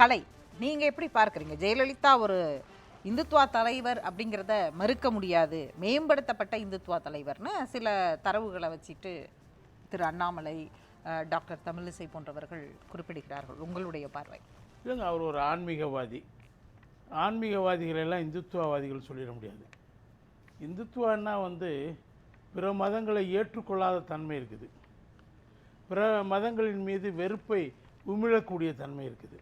கலை. நீங்கள் எப்படி பார்க்குறீங்க? ஜெயலலிதா ஒரு இந்துத்துவா தலைவர் அப்படிங்கிறத மறுக்க முடியாது. மேம்படுத்தப்பட்ட இந்துத்துவா தலைவர்னு சில தரவுகளை வச்சுட்டு திரு அண்ணாமலை டாக்டர் தமிழிசை போன்றவர்கள் குறிப்பிடுகிறார்கள். உங்களுடைய பார்வை. இல்லைங்க அவர் ஒரு ஆன்மீகவாதி. ஆன்மீகவாதிகளெல்லாம் இந்துத்துவவாதிகள் சொல்லிட முடியாது. இந்துத்துவான்னா வந்து பிற மதங்களை ஏற்றுக்கொள்ளாத தன்மை இருக்குது. பிற மதங்களின் மீது வெறுப்பை உமிழக்கூடிய தன்மை இருக்குது.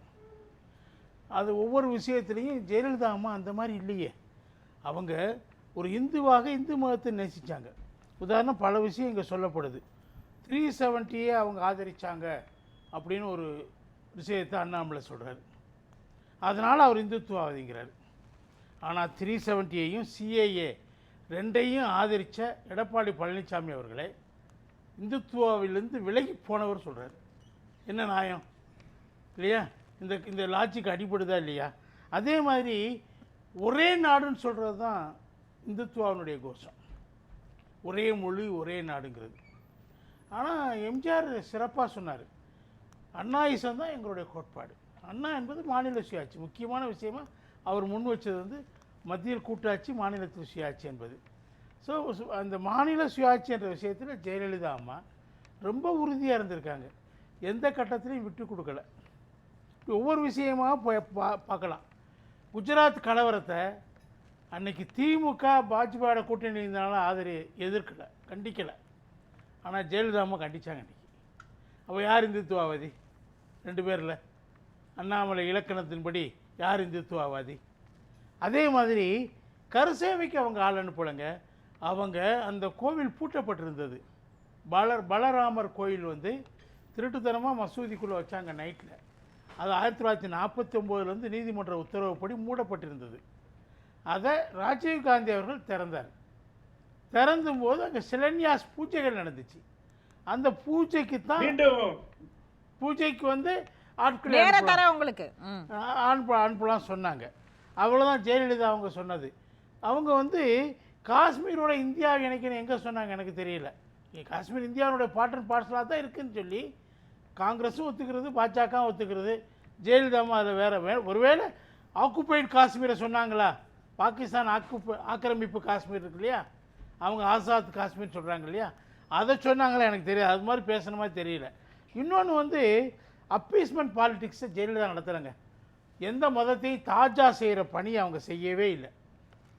அது ஒவ்வொரு விஷயத்துலையும் ஜெயலலிதா அம்மா அந்த மாதிரி இல்லையே. அவங்க ஒரு இந்துவாக இந்து மதத்தை நேசித்தாங்க உதாரணம் பல விஷயம் இங்கே சொல்லப்படுது. த்ரீ செவன்ட்டியே அவங்க ஆதரித்தாங்க அப்படின்னு ஒரு விஷயத்தை அண்ணாமலை சொல்கிறார் அதனால் அவர் இந்துத்துவாதிங்கிறார் ஆனால் த்ரீ செவன்ட்டியையும் சிஏஏ ரெண்டையும் ஆதரித்த எடப்பாடி பழனிசாமி அவர்களே இந்துத்துவாவிலிருந்து விலகி போனவர் சொல்கிறார் என்ன நியாயம்? இல்லையா? இந்த இந்த லாஜிக்கு அடிப்படுதா இல்லையா? அதே மாதிரி ஒரே நாடுன்னு சொல்கிறது தான் இந்துத்துவாவினுடைய கோஷம். ஒரே மொழி ஒரே நாடுங்கிறது. ஆனால் எம்ஜிஆர் சிறப்பாக சொன்னார். அண்ணாயிசம் தான் எங்களுடைய கோட்பாடு. அண்ணா என்பது மாநில சுயாட்சி. முக்கியமான விஷயமா அவர் முன் வச்சது வந்து மத்தியில் கூட்டாட்சி மாநிலத்தில் சுயாட்சி என்பது. ஸோ அந்த மாநில சுயாட்சி என்ற விஷயத்தில் ஜெயலலிதா அம்மா ரொம்ப உறுதியாக இருந்திருக்காங்க. எந்த கட்டத்திலையும் விட்டு கொடுக்கல. ஒவ்வொரு விஷயமாக போய் பா பார்க்கலாம். குஜராத் கலவரத்தை அன்னைக்கு திமுக பாஜ்பாவோட கூட்டணி இருந்தாலும் ஆதரி எதிர்க்கலை கண்டிக்கலை. ஆனால் ஜெயலலிதா கண்டித்தாங்க கண்டிச்சாங்க அப்போ யார் இந்துத்துவாவாதி? ரெண்டு பேரில். அண்ணாமலை இலக்கணத்தின்படி யார் இந்துத்துவாவாதி? அதே மாதிரி கருசேவைக்கு அவங்க ஆள் அனுப்பலைங்க. அவங்க அந்த கோவில் பூட்டப்பட்டிருந்தது. பலர் பலராமர் கோயில் வந்து திருட்டுத்தனமாக மசூதிக்குள்ளே வச்சாங்க நைட்டில் அது ஆயிரத்தி தொள்ளாயிரத்தி நாற்பத்தி ஒம்போதுலேருந்து நீதிமன்ற உத்தரவுப்படி மூடப்பட்டிருந்தது. அதை ராஜீவ் காந்தி அவர்கள் திறந்தார். திறந்தும் போது அங்கே சிலன்யாஸ் பூஜைகள் நடந்துச்சு. அந்த பூஜைக்கு தான் மீண்டும் பூஜைக்கு வந்து ஆட்கள் உங்களுக்கு. அனுப்ப அனுப்பலாம் சொன்னாங்க. அவ்வளோதான் ஜெயலலிதா அவங்க சொன்னது. அவங்க வந்து காஷ்மீரோட இந்தியாவை இணைக்கணும் எங்கே சொன்னாங்க எனக்கு தெரியல. காஷ்மீர் இந்தியாவுடைய பாட்டன் பார்சலாக தான் இருக்குன்னு சொல்லி காங்கிரஸும் ஒத்துக்கிறது பாஜகவும் ஒத்துக்கிறது. ஜெயலலிதாவும் அதில் வேறு வே ஒருவேளை ஆக்குப்பைடு காஷ்மீரை சொன்னாங்களா? பாகிஸ்தான் ஆக்குப்பை ஆக்கிரமிப்பு காஷ்மீர் இருக்கு இல்லையா? அவங்க ஆசாத் காஷ்மீர் சொல்கிறாங்க இல்லையா? அதை சொன்னாங்களா? எனக்கு தெரியாது. அது மாதிரி பேசுன மாதிரி தெரியல. இன்னொன்று வந்து அப்பீஸ்மெண்ட் பாலிடிக்ஸை ஜெயலலிதா நடத்துகிறாங்க எந்த மதத்தையும் தாஜா செய்கிற பணி அவங்க செய்யவே இல்லை.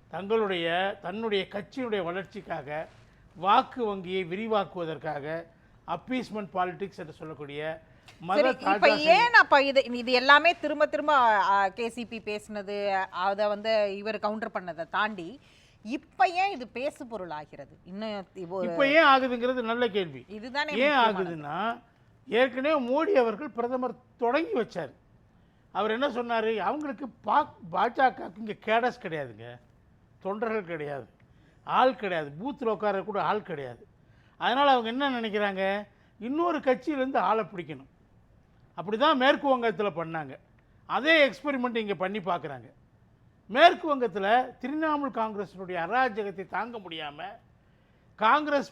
தங்களுடைய தன்னுடைய கட்சியினுடைய வளர்ச்சிக்காக வாக்கு வங்கியை விரிவாக்குவதற்காக அப்பீஸ்மெண்ட் பாலிடிக்ஸ் என்று சொல்லக்கூடிய இப்ப ஏன் அப்ப இது இது எல்லாமே திரும்ப திரும்ப கேசிபி பேசுனது அத வந்து இவர் கவுண்டர் பண்ணதை தாண்டி இப்ப ஏன் இது பேசு பொருள் ஆகிறது? இன்னும் இப்போ ஏன் ஆகுதுங்கிறது நல்ல கேள்வி. இதுதானே ஏன். ஆகுதுன்னா ஏற்கனவே மோடி அவர்கள் பிரதமர் தொடங்கி வச்சார். அவர் என்ன சொன்னார்? அவங்களுக்கு பாக் பாஜகவுக்கு இங்கே கேடஸ் கிடையாதுங்க. தொண்டர்கள் கிடையாது. ஆள் கிடையாது. பூத்தில் உட்கார கூட ஆள் கிடையாது. அதனால் அவங்க என்ன நினைக்கிறாங்க? இன்னொரு கட்சியிலேருந்து ஆளை பிடிக்கணும். அப்படி தான் மேற்கு வங்கத்தில் பண்ணாங்க. அதே எக்ஸ்பெரிமெண்ட் இங்கே பண்ணி பார்க்குறாங்க மேற்கு வங்கத்தில் திரிணாமுல் காங்கிரஸினுடைய அராஜகத்தை தாங்க முடியாமல் காங்கிரஸ்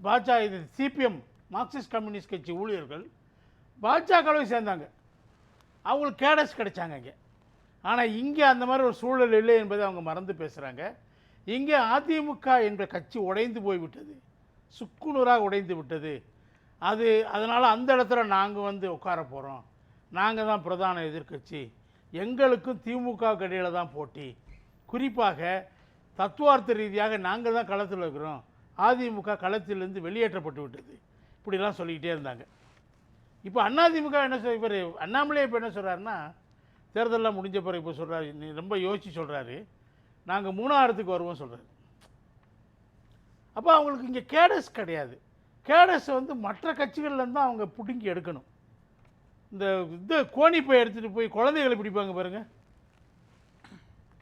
பாஜக இது சிபிஎம் மார்க்சிஸ்ட் கம்யூனிஸ்ட் கட்சி ஊழியர்கள் பாஜகவை சேர்ந்தாங்க. அவங்களுக்கு கேடஸ் கிடைச்சாங்க இங்கே. ஆனால் இங்கே அந்த மாதிரி ஒரு சூழல் இல்லை என்பதை அவங்க மறந்து பேசுகிறாங்க இங்கே அதிமுக என்ற கட்சி உடைந்து போய்விட்டது. சுக்குநூறாக உடைந்து விட்டது. அது அதனால் அந்த இடத்துல நாங்கள் வந்து உட்கார போகிறோம் நாங்கள் தான் பிரதான எதிர்க்கட்சி. எங்களுக்கும் திமுக கடையில் தான் போட்டி. குறிப்பாக தத்துவார்த்த ரீதியாக நாங்கள் தான் களத்தில் இருக்கிறோம். அதிமுக களத்திலிருந்து வெளியேற்றப்பட்டு விட்டது. இப்படிலாம் சொல்லிக்கிட்டே இருந்தாங்க. இப்போ அதிமுக என்ன சொல் இவர் அண்ணாமலே இப்போ என்ன சொல்கிறாருன்னா தேர்தலெலாம் முடிஞ்ச பிறகு இப்போ சொல்கிறாரு நீ ரொம்ப யோசித்து சொல்கிறாரு நாங்கள் மூணாயிரத்துக்கு வருவோம் சொல்கிறாரு அப்போ அவங்களுக்கு இங்கே கேடஸ் கிடையாது. கேடஸ் வந்து மற்ற கட்சிகள்லேருந்து தான் அவங்க பிடுங்கி எடுக்கணும். இந்த இது கோணிப்பை எடுத்துகிட்டு போய் குழந்தைகளை பிடிப்பாங்க பாருங்கள்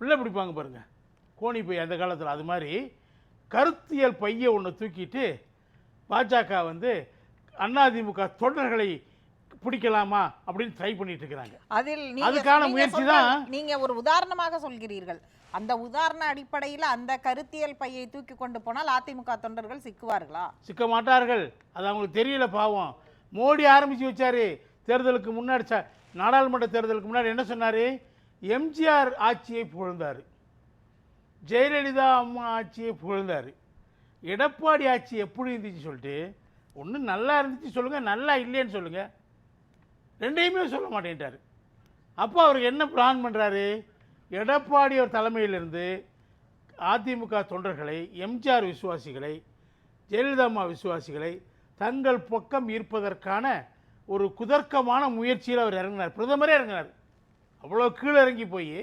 பிள்ளை பிடிப்பாங்க பாருங்கள் கோணிப்பை அந்த காலத்தில் அது மாதிரி கருத்தியல் பையை ஒன்று தூக்கிட்டு பாஜக வந்து அதிமுக தொண்டர்களை பிடிக்கலாமா அப்படின்னு ட்ரை பண்ணிட்டு இருக்கிறாங்க அதில் அதுக்கான முயற்சி தான். நீங்க ஒரு உதாரணமாக சொல்கிறீர்கள். அந்த உதாரண அடிப்படையில் அந்த கருத்தியல் பையை தூக்கி கொண்டு போனால் அதிமுக தொண்டர்கள் சிக்குவார்களா? சிக்க மாட்டார்கள் அது அவங்களுக்கு தெரியல பாவம். மோடி ஆரம்பித்து வச்சாரு. தேர்தலுக்கு முன்னாடி நாடாளுமன்ற தேர்தலுக்கு முன்னாடி என்ன சொன்னார்? எம்ஜிஆர் ஆட்சியை புகழ்ந்தார். ஜெயலலிதா அம்மா ஆட்சியை புகழ்ந்தார். எடப்பாடி ஆட்சி எப்படி இருந்துச்சு சொல்லிட்டு ஒன்று நல்லா இருந்துச்சு சொல்லுங்கள் நல்லா இல்லைன்னு சொல்லுங்கள் ரெண்டையுமே சொல்ல மாட்டேன்ட்டார். அப்போ அவர் என்ன பிளான் பண்ணுறாரு எடப்பாடி அவர் தலைமையிலிருந்து அதிமுக தொண்டர்களை எம்ஜிஆர் விசுவாசிகளை ஜெயலலிதா அம்மா விசுவாசிகளை தங்கள் பக்கம் ஈர்ப்பதற்கான ஒரு குதர்க்கமான முயற்சியில் அவர் இறங்கினார். பிரதமரே இறங்கினார். அவ்வளோ கீழே இறங்கி போய்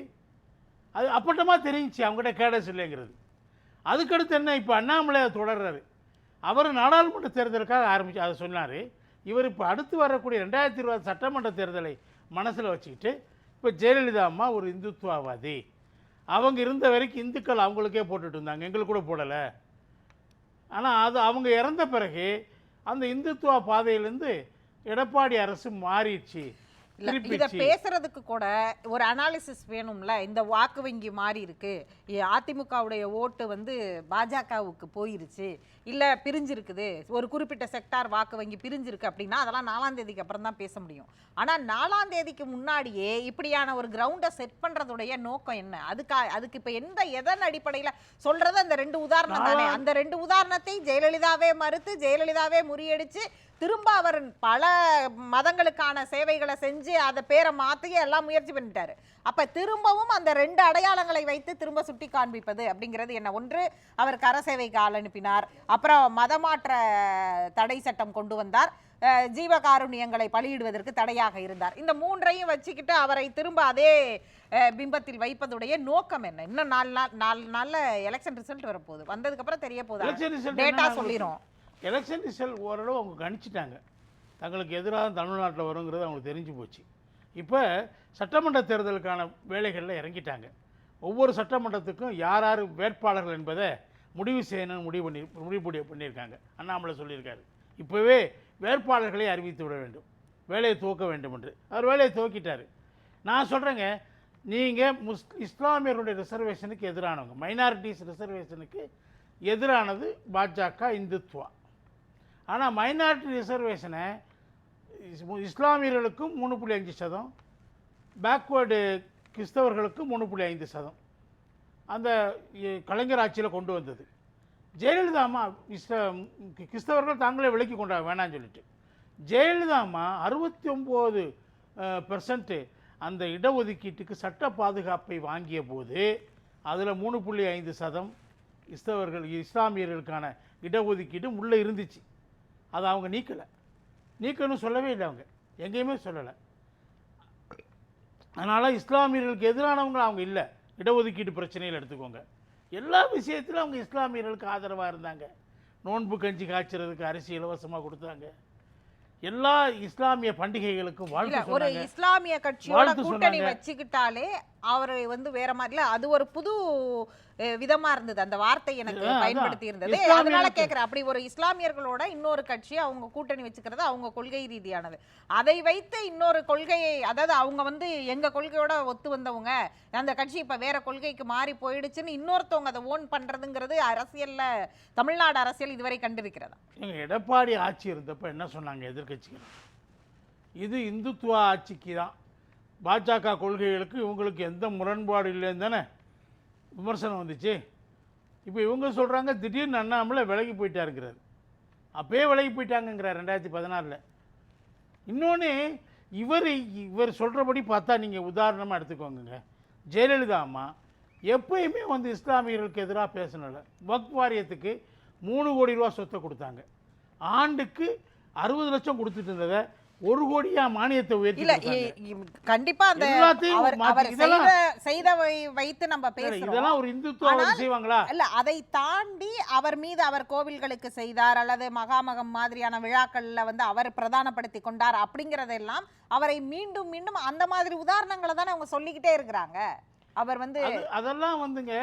அது அப்பட்டமாக தெரிஞ்சிச்சு அவங்ககிட்ட கேடஸ் இல்லைங்கிறது. அதுக்கடுத்து என்ன இப்போ அண்ணாமலை அதை தொடர்றாரு. அவர் நாடாளுமன்ற தேர்தலுக்காக ஆரம்பிச்சு அதை சொன்னார். இவர் இப்போ அடுத்து வரக்கூடிய ரெண்டாயிரத்தி இருபது சட்டமன்ற தேர்தலை மனசில் வச்சுக்கிட்டு இப்போ ஜெயலலிதா அம்மா ஒரு இந்துத்துவவாதி. அவங்க இருந்த வரைக்கும் இந்துக்கள் அவங்களுக்கே போட்டுட்டு இருந்தாங்க. எங்களுக்கு கூட போடலை. ஆனால் அது அவங்க இறந்த பிறகு அந்த இந்துத்துவ பாதையிலேருந்து எடப்பாடி அரசு மாறிடுச்சு. இத பேசுறதுக்கு கூட ஒரு அனாலிசிஸ் வேணும்ல. இந்த வாக்கு வங்கி மாறி இருக்கு. அதிமுகவுடைய ஓட்டு வந்து பாஜகவுக்கு போயிருச்சு. இல்ல பிரிஞ்சிருக்குது. ஒரு குறிப்பிட்ட செக்டார் வாக்கு வங்கி பிரிஞ்சிருக்கு அப்படின்னா அதெல்லாம் நாலாம் தேதிக்கு அப்புறம் தான் பேச முடியும். ஆனா நாலாம் தேதிக்கு முன்னாடியே இப்படியான ஒரு கிரவுண்டை செட் பண்றதுடைய நோக்கம் என்ன? அதுக்கா அதுக்கு இப்ப எந்த எதன் அடிப்படையில சொல்றது அந்த ரெண்டு உதாரணம் தானே? அந்த ரெண்டு உதாரணத்தை ஜெயலலிதாவே மறுத்து ஜெயலலிதாவே முறியடிச்சு திரும்ப அவர் பல மதங்களுக்கான சேவைகளை செஞ்சு அதை பேரை மாற்றி எல்லாம் முயற்சி பண்ணிட்டாரு. அப்ப திரும்பவும் அந்த ரெண்டு அடையாளங்களை வைத்து திரும்ப சுட்டி காண்பிப்பது அப்படிங்கிறது என்ன? ஒன்று அவர் கரசேவைக்கு ஆள் அனுப்பினார். அப்புறம் மதமாற்ற தடை சட்டம் கொண்டு வந்தார். ஜீவகாருண்யங்களை பலியிடுவதற்கு தடையாக இருந்தார். இந்த மூன்றையும் வச்சுக்கிட்டு அவரை திரும்ப அதே பிம்பத்தில் வைப்பதுடைய நோக்கம் என்ன? இன்னும் நாலு நாள் நாலு நாள்ல எலெக்ஷன் ரிசல்ட் வரப்போகுது. வந்ததுக்கு அப்புறம் தெரிய போகுது? டேட்டா சொல்லிரும். எலெக்ஷன் ரிசல்ட் ஓரளவு அவங்க கணிச்சிட்டாங்க. தங்களுக்கு எதிராக தமிழ்நாட்டில் வருங்கிறது அவங்களுக்கு தெரிஞ்சு போச்சு. இப்போ சட்டமன்ற தேர்தலுக்கான வேலைகளில் இறங்கிட்டாங்க. ஒவ்வொரு சட்டமன்றத்துக்கும் யார் யார் வேட்பாளர்கள் என்பதை முடிவு செய்யணும்னு முடிவு பண்ணி முடிவு பண்ணியிருக்காங்க. அண்ணாமலை சொல்லியிருக்காரு. இப்போவே வேட்பாளர்களை அறிவித்து விட வேண்டும். வேலையை துவக்க வேண்டும் என்று. அவர் வேலையை துவக்கிட்டார். நான் சொல்கிறேங்க நீங்கள் முஸ் இஸ்லாமியர்களுடைய ரிசர்வேஷனுக்கு எதிரானவங்க மைனாரிட்டிஸ் ரிசர்வேஷனுக்கு எதிரானது பாஜக இந்துத்வா ஆனால் மைனாரிட்டி ரிசர்வேஷனை இஸ்லாமியர்களுக்கும் மூணு புள்ளி அஞ்சு சதம் பேக்வேர்டு கிறிஸ்தவர்களுக்கும் மூணு புள்ளி ஐந்து சதம். அந்த கலைஞர் ஆட்சியில் கொண்டு வந்தது. ஜெயலலிதா அம்மா கிறிஸ்தவர்கள் தாங்களே விலக்கி கொண்டாங்க வேணாம்னு சொல்லிட்டு. ஜெயலலிதா அம்மா அறுபத்தி ஒம்பது பெர்சன்ட்டு அந்த இடஒதுக்கீட்டுக்கு சட்ட பாதுகாப்பை வாங்கிய போது அதில் மூணு புள்ளி ஐந்து சதம் கிறிஸ்தவர்கள் இஸ்லாமியர்களுக்கான இடஒதுக்கீடு உள்ளே இருந்துச்சு. அதை அவங்க நீக்கலை. நீக்கணும் சொல்லவே இல்லை அவங்க. எங்கேயுமே சொல்லலை. அதனால் இஸ்லாமியர்களுக்கு எதிரானவங்க அவங்க இல்லை. இடஒதுக்கீடு பிரச்சனையில் எடுத்துக்கோங்க. எல்லா விஷயத்திலும் அவங்க இஸ்லாமியர்களுக்கு ஆதரவாக இருந்தாங்க. நோன்பு கஞ்சி காய்ச்சறதுக்கு அரிசி இலவசமாக கொடுத்தாங்க. எல்லா இஸ்லாமிய பண்டிகைகளுக்கும் வாழ்த்து ஒரு இஸ்லாமிய கட்சியோட கூட்டணி. வச்சுக்கிட்டாலே அவர் வந்து வேற மாதிரி இல்ல அது ஒரு புது விதமா இருந்தது. அந்த வார்த்தை எனக்கு. பயன்படுத்தி இருந்தது அதனால கேக்குறேன். அப்படி ஒரு இஸ்லாமியர்களோட இன்னொரு கட்சி அவங்க கூட்டணி வச்சுக்கிறது அவங்க கொள்கை ரீதியானது. அதை வைத்து இன்னொரு கொள்கையை அதாவது அவங்க வந்து எங்க கொள்கையோட ஒத்து வந்தவங்க அந்த கட்சி இப்ப வேற கொள்கைக்கு மாறி போயிடுச்சுன்னு இன்னொருத்தவங்க அதை ஓன் பண்றதுங்கிறது அரசியல்ல தமிழ்நாடு அரசியல் இதுவரை கண்டிருக்கிறதா? எடப்பாடி ஆட்சி இருந்தப்ப என்ன சொன்னாங்க எதிர்க்கட்சிகள்? இது இந்துத்துவ ஆட்சிக்கு தான். பாஜக கொள்கைகளுக்கு இவங்களுக்கு எந்த முரண்பாடு இல்லைன்னு தானே விமர்சனம் வந்துச்சு. இப்போ இவங்க சொல்கிறாங்க திடீர்னு அண்ணாமலை விலகி போயிட்டாருங்கிறார். அப்பயே விலகி போயிட்டாங்கங்கிறார் ரெண்டாயிரத்தி பதினாறில். இன்னொன்று இவர் இவர் சொல்கிறபடி பார்த்தா நீங்கள் உதாரணமாக எடுத்துக்கோங்க ஜெயலலிதா அம்மா எப்பயுமே வந்து இஸ்லாமியர்களுக்கு எதிராக பேசினல. வக்ஃப் வாரியத்துக்கு மூணு கோடி ரூபா சொத்தை கொடுத்தாங்க. ஆண்டுக்கு அறுபது லட்சம் கொடுத்துட்டு இருந்ததை ஒரு கோடியா மானியத்தை உயர்த்தி இல்ல கண்டிப்பா அந்த அவர் செய்த செய்தவை வைத்து நம்ம பேசுறோம். இதெல்லாம் ஒரு இந்துத்துவ செய்வாங்களா? இல்ல அதை தாண்டி அவர் மீது அவர் கோவில்களுக்கு செய்தார் அல்லது மகாமகம் மாதிரியான விழாக்கள்ல வந்து அவர் பிரதானப்படுத்தி கொண்டார் அப்படிங்கறதெல்லாம் அவரை மீண்டும் மீண்டும் அந்த மாதிரி உதாரணங்களை தானே அவங்க சொல்லிக்கிட்டே இருக்கிறாங்க. அவர் வந்து அது அதெல்லாம் வந்துங்க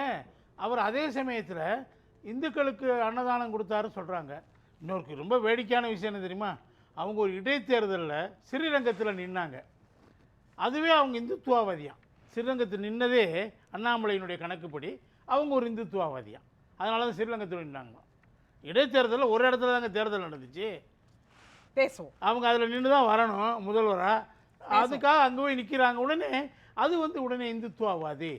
அவர் அதே சமயத்தில் இந்துக்களுக்கு அன்னதானம் கொடுத்தாரு சொல்கிறாங்க இன்னொரு ரொம்ப வேடிக்கையான விஷயம் என்ன தெரியுமா? அவங்க ஒரு இடைத்தேர்தலில் ஸ்ரீரங்கத்தில் நின்னாங்க. அதுவே அவங்க இந்துத்துவவாதியாம். ஸ்ரீரங்கத்தில் நின்னதே அண்ணாமலையினுடைய கணக்குப்படி அவங்க ஒரு இந்துத்துவவாதியாம். அதனால தான் ஸ்ரீரங்கத்தில் நின்னாங்க இடைத்தேர்தலில் ஒரு இடத்துல தாங்க தேர்தல் நடந்துச்சு. பேசுவோம். அவங்க அதில் நின்று தான் வரணும் முதல்வராக அதுக்காக அங்கே போய் நிற்கிறாங்க உடனே அது வந்து உடனே இந்துத்துவவாதி.